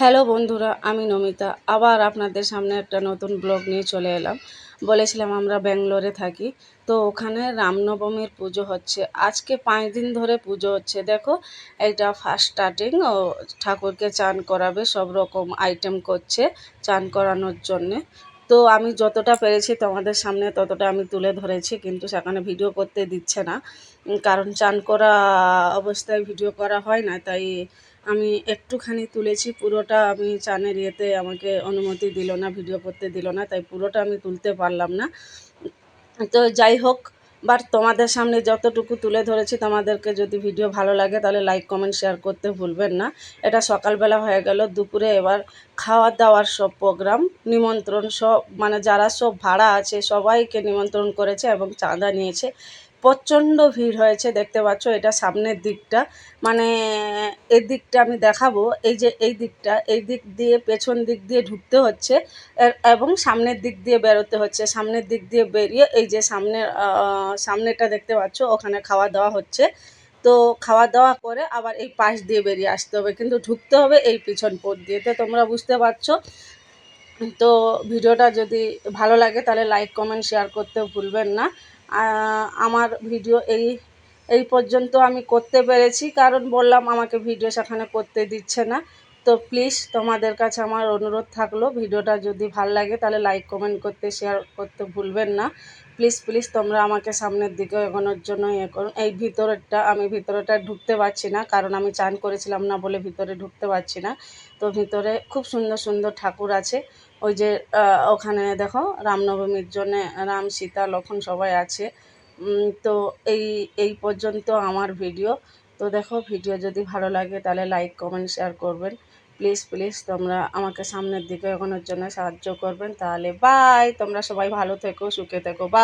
Hello বন্ধুরা, আমি নমিতা। আবার আপনাদের সামনে একটা নতুন ব্লগ নিয়ে চলে এলাম। বলেছিলাম আমরা ব্যাঙ্গলোরে থাকি, তো ওখানে রামনবমীর পুজো হচ্ছে। আজকে পাঁচ দিন ধরে পুজো হচ্ছে। দেখো, এটা ফার্স্ট স্টার্টিং ও ঠাকুরকে চান করাবে, সব রকম আইটেম করছে চান করানোর জন্যে। তো আমি যতটা পেরেছি তোমাদের সামনে ততটা আমি তুলে ধরেছি, কিন্তু সেখানে ভিডিও করতে দিচ্ছে না। কারণ চান করা অবস্থায় ভিডিও করা হয় না, তাই আমি একটুখানি তুলেছি। পুরোটা আমি চানের ইয়েতে আমাকে অনুমতি দিল না ভিডিও করতে দিল না, তাই পুরোটা আমি তুলতে পারলাম না। তো যাই হোক বাট তোমাদের সামনে যতটুকু তুলে ধরেছি, তোমাদেরকে যদি ভিডিও ভালো লাগে তাহলে লাইক, কমেন্ট, শেয়ার করতে ভুলবেন না। এটা সকালবেলা হয়ে গেল, দুপুরে এবার খাওয়া দাওয়ার সব প্রোগ্রাম নিমন্ত্রণ সব মানে যারা সব ভাড়া আছে সবাইকে নিমন্ত্রণ করেছে এবং চাঁদা নিয়েছে। প্রচণ্ড ভিড় হয়েছে, দেখতে পাচ্ছ এটা সামনের দিকটা। মানে এই দিকটা আমি দেখাবো, এই যে এই দিকটা, এই দিক দিয়ে পেছন দিক দিয়ে ঢুকতে হচ্ছে এবং সামনের দিক দিয়ে বেরোতে হচ্ছে। সামনের দিক দিয়ে বেরিয়ে এই যে সামনের সামনেটা দেখতে পাচ্ছ, ওখানে খাওয়া দাওয়া হচ্ছে। তো খাওয়া দাওয়া করে আবার এই পাশ দিয়ে বেরিয়ে আসতে হবে, কিন্তু ঢুকতে হবে এই পিছন পথ দিয়ে। তো তোমরা বুঝতে পারছ। তো ভিডিওটা যদি ভালো লাগে তাহলে লাইক কমেন্ট শেয়ার করতে ভুলবেন না। আমার ভিডিও এই এই পর্যন্ত আমি করতে পেরেছি, কারণ বললাম আমাকে ভিডিও সেখানে করতে দিচ্ছে না। তো প্লিজ তোমাদের কাছে আমার অনুরোধ থাকল, ভিডিওটা যদি ভালো লাগে তাহলে লাইক কমেন্ট করতে শেয়ার করতে ভুলবেন না। প্লিজ প্লিজ তোমরা আমাকে সামনের দিকে এগোনোর জন্য ইয়ে করুন এই ভিতরেরটা, আমি ভিতরেটা ঢুকতে পারছি না, কারণ আমি চান করেছিলাম না বলে ভিতরে ঢুকতে পারছি না। তো ভিতরে খুব সুন্দর সুন্দর ঠাকুর আছে। ওই যে ওখানে দেখো, রামনবমীর জন্য রাম, সীতা লক্ষণ সবাই আছে। তো এই এই পর্যন্ত আমার ভিডিও। তো দেখো, ভিডিও যদি ভালো লাগে তাহলে লাইক কমেন্ট শেয়ার করবেন। প্লিজ প্লিজ তোমরা আমাকে সামনের দিকে এগোনোর জন্য সাহায্য করবেন। তাহলে বাই তোমরা সবাই ভালো থেকো, সুখে থেকো। বাই